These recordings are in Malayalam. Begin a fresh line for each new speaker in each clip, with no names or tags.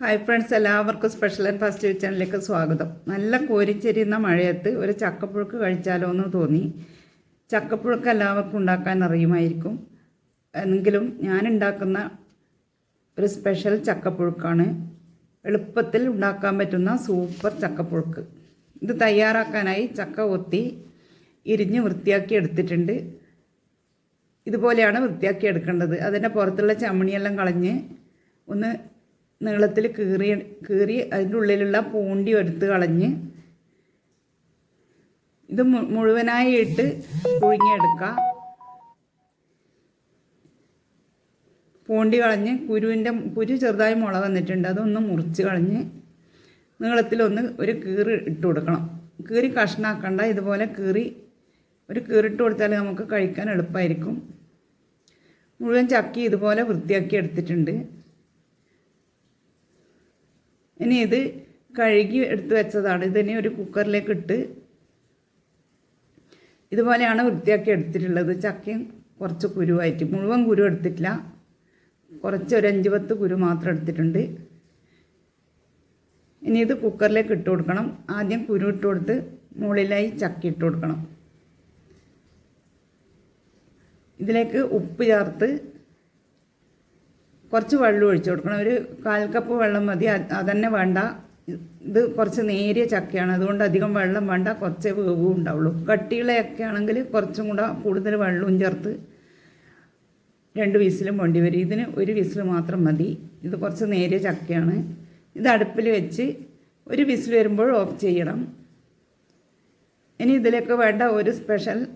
ഹായ് ഫ്രണ്ട്സ് എല്ലാവർക്കും സ്പെഷ്യൽ ആൻഡ് ഫസ്റ്റ് ചാനലിലേക്ക് സ്വാഗതം. നല്ല കോരിച്ചെരിയുന്ന മഴയത്ത് ഒരു ചക്കപ്പുഴുക്ക് കഴിച്ചാലോ എന്ന് തോന്നി. ചക്കപ്പുഴുക്ക് എല്ലാവർക്കും ഉണ്ടാക്കാൻ അറിയുമായിരിക്കും. എങ്കിലും ഞാൻ ഉണ്ടാക്കുന്ന ഒരു സ്പെഷ്യൽ ചക്കപ്പുഴുക്കാണ്. എളുപ്പത്തിൽ ഉണ്ടാക്കാൻ പറ്റുന്ന സൂപ്പർ ചക്കപ്പുഴുക്ക്. ഇത് തയ്യാറാക്കാനായി ചക്ക ഒത്തി ഇരിഞ്ഞ് വൃത്തിയാക്കി എടുത്തിട്ടുണ്ട്. ഇതുപോലെയാണ് വൃത്തിയാക്കി എടുക്കേണ്ടത്. അതിന്റെ പുറത്തുള്ള ചമ്മണിയെല്ലാം കളഞ്ഞ് ഒന്ന് നീളത്തിൽ കീറി കീറി അതിന്റെ ഉള്ളിലുള്ള പൂണ്ടി എടുത്ത് കളഞ്ഞ് ഇത് മുഴുവനായി ഇട്ട് പുഴുങ്ങിയെടുക്കുക. പൂണ്ടി കളഞ്ഞ് കുരുവിന്റെ കുരു ചെറുതായി മുള വന്നിട്ടുണ്ട് അതൊന്ന് മുറിച്ച് കളഞ്ഞ് നീളത്തിലൊന്ന് ഒരു കീറി ഇട്ട് കൊടുക്കണം. കീറി കഷ്ണാക്കണ്ട ഇതുപോലെ കീറി ഒരു കീറിട്ട് കൊടുത്താൽ നമുക്ക് കഴിക്കാൻ എളുപ്പമായിരിക്കും. മുഴുവൻ ചക്കി ഇതുപോലെ വൃത്തിയാക്കി എടുത്തിട്ടുണ്ട്. ഇനി ഇത് കഴുകി എടുത്തു വെച്ചതാണ്. ഇതിനെ ഒരു കുക്കറിലേക്ക് ഇട്ട് ഇതുപോലെയാണ് വൃത്തിയാക്കി എടുത്തിട്ടുള്ളത്. ചക്കയും കുറച്ച് കുരുവായിട്ട്. മുഴുവൻ കുരു എടുത്തിട്ടില്ല. കുറച്ച് ഒരു അഞ്ച് പത്ത് കുരു മാത്രം എടുത്തിട്ടുണ്ട്. ഇനി ഇത് കുക്കറിലേക്ക് ഇട്ട് കൊടുക്കണം. ആദ്യം കുരു ഇട്ട് കൊടുത്ത് മുകളിലായി ചക്ക ഇട്ട് കൊടുക്കണം. ഇതിലേക്ക് ഉപ്പ് ചേർത്ത് കുറച്ച് വെള്ളം ഒഴിച്ചു കൊടുക്കണം. ഒരു കാൽ കപ്പ് വെള്ളം മതി. അത് അതന്നെ വേണ്ട. ഇത് കുറച്ച് നേരിയ ചക്കയാണ്. അതുകൊണ്ട് അധികം വെള്ളം വേണ്ട. കുറച്ചേ വേവും ഉണ്ടാവുള്ളൂ. കട്ടികളെയൊക്കെ ആണെങ്കിൽ കുറച്ചും കൂടെ കൂടുതൽ വെള്ളവും ചേർത്ത് രണ്ട് വിസിലും വേണ്ടി വരും. ഇതിന് ഒരു വിസിൽ മാത്രം മതി. ഇത് കുറച്ച് നേരിയ ചക്കയാണ്. ഇത് അടുപ്പിൽ വെച്ച് ഒരു വിസിൽ വരുമ്പോൾ ഓഫ് ചെയ്യണം. ഇനി ഇതിലേക്ക് വേണ്ട ഒരു സ്പെഷ്യൽ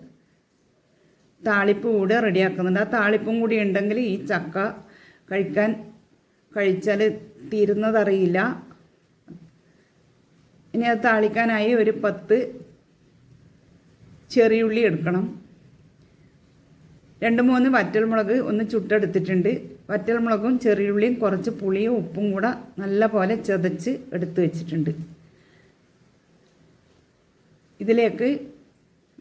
താളിപ്പ് കൂടെ റെഡിയാക്കുന്നുണ്ട്. ആ താളിപ്പും കൂടി ഉണ്ടെങ്കിൽ ഈ ചക്ക കഴിക്കാൻ കഴിച്ചാൽ തീരുന്നതറിയില്ല. ഇനി അത് താളിക്കാനായി ഒരു പത്ത് ചെറിയുള്ളി എടുക്കണം. രണ്ട് മൂന്ന് വറ്റൽമുളക് ഒന്ന് ചുട്ടെടുത്തിട്ടുണ്ട്. വറ്റൽമുളകും ചെറിയുള്ളിയും കുറച്ച് പുളിയും ഉപ്പും കൂടെ നല്ല പോലെ ചതച്ച് എടുത്ത് വെച്ചിട്ടുണ്ട്. ഇതിലേക്ക്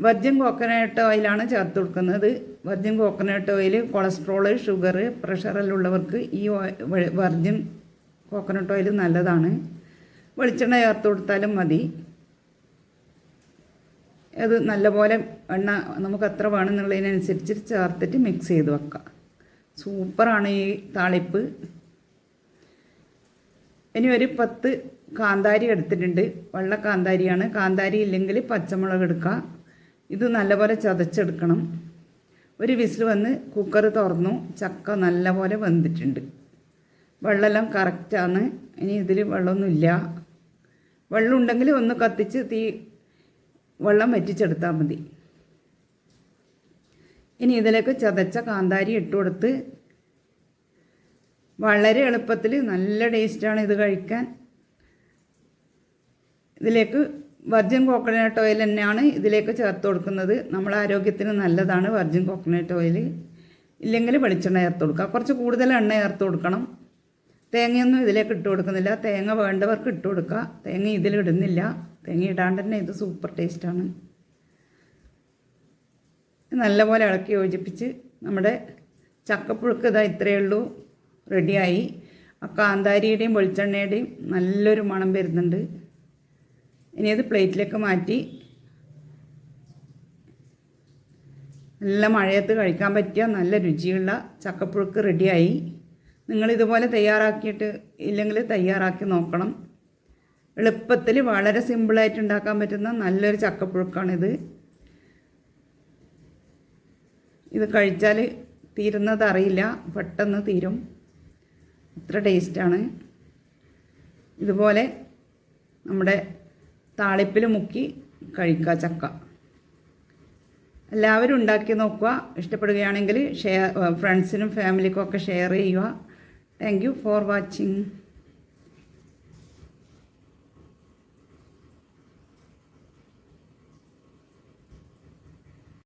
വെർജിൻ കോക്കനട്ട് ഓയിലാണ് ചേർത്ത് കൊടുക്കുന്നത്. Virgin coconut oil cholesterol sugar പ്രഷറെല്ലാം ഉള്ളവർക്ക് ഈ വെർജിൻ കോക്കനട്ട് ഓയിൽ നല്ലതാണ്. വെളിച്ചെണ്ണ ചേർത്ത് കൊടുത്താലും മതി. അത് നല്ലപോലെ എണ്ണ നമുക്ക് എത്ര വേണമെന്നുള്ളതിനനുസരിച്ച് ചേർത്തിട്ട് മിക്സ് ചെയ്ത് വെക്കാം. സൂപ്പറാണ് ഈ താളിപ്പ്. ഇനി ഒരു പത്ത് കാന്താരി എടുത്തിട്ടുണ്ട്. വെള്ള കാന്താരിയാണ്. കാന്താരി ഇല്ലെങ്കിൽ പച്ചമുളക് എടുക്കുക ഇത് നല്ലപോലെ ചതച്ചെടുക്കണം. ഒരു വിസിൽ വന്ന് കുക്കർ തുറന്നു ചക്ക നല്ലപോലെ വെന്തിട്ടുണ്ട്. വെള്ളമെല്ലാം കറക്റ്റാണ് ഇനി ഇതിൽ വെള്ളമൊന്നുമില്ല. വെള്ളം ഉണ്ടെങ്കിൽ ഒന്ന് കത്തിച്ച് തീ വെള്ളം വറ്റിച്ചെടുത്താൽ മതി. ഇനി ഇതിലേക്ക് ചതച്ച കാന്താരി ഇട്ട് കൊടുത്ത് വളരെ എളുപ്പത്തിൽ നല്ല ടേസ്റ്റാണ് ഇത് കഴിക്കാൻ. ഇതിലേക്ക് വെർജിൻ കോക്കനട്ട് ഓയിൽ തന്നെയാണ് ഇതിലേക്ക് ചേർത്ത് കൊടുക്കുന്നത്. നമ്മളെ ആരോഗ്യത്തിന് നല്ലതാണ് വർജിൻ കോക്കനട്ട് ഓയിൽ ഇല്ലെങ്കിൽ വെളിച്ചെണ്ണ ചേർത്ത് കൊടുക്കുക. കുറച്ച് കൂടുതൽ എണ്ണ ചേർത്ത് കൊടുക്കണം. തേങ്ങയൊന്നും ഇതിലേക്ക് ഇട്ട് കൊടുക്കുന്നില്ല. തേങ്ങ വേണ്ടവർക്ക് ഇട്ട് കൊടുക്കുക. തേങ്ങ ഇതിലിടുന്നില്ല തേങ്ങ ഇടാണ്ട് തന്നെ ഇത് സൂപ്പർ ടേസ്റ്റാണ് നല്ലപോലെ ഇളക്കി യോജിപ്പിച്ച് നമ്മുടെ ചക്കപ്പുഴുക്ക് ഇതാ ഇത്രയേ ഉള്ളൂ. റെഡിയായി ആ കാന്താരിയുടെയും വെളിച്ചെണ്ണയുടെയും നല്ലൊരു മണം വരുന്നുണ്ട്. ഇനി അത് പ്ലേറ്റിലേക്ക് മാറ്റി. നല്ല മഴയത്ത് കഴിക്കാൻ പറ്റിയ നല്ല രുചിയുള്ള ചക്കപ്പുഴുക്ക് റെഡിയായി. നിങ്ങൾ ഇതുപോലെ തയ്യാറാക്കിയിട്ട് ഇല്ലെങ്കിൽ തയ്യാറാക്കി നോക്കണം. എളുപ്പത്തിൽ വളരെ സിമ്പിളായിട്ട് ഉണ്ടാക്കാൻ പറ്റുന്ന നല്ലൊരു ചക്കപ്പുഴുക്കാണിത്. ഇത് കഴിച്ചാൽ തീരുന്നത് അറിയില്ല പെട്ടെന്ന് തീരും. അത്ര ടേസ്റ്റാണ്. ഇതുപോലെ നമ്മുടെ താളിപ്പിൽ മുക്കി കഴിക്കുക ചക്ക. എല്ലാവരും ഉണ്ടാക്കി നോക്കുക. ഇഷ്ടപ്പെടുകയാണെങ്കിൽ ഷെയർ ഫ്രണ്ട്സിനും ഫാമിലിക്കും ഒക്കെ ഷെയർ ചെയ്യുക. Thank you for watching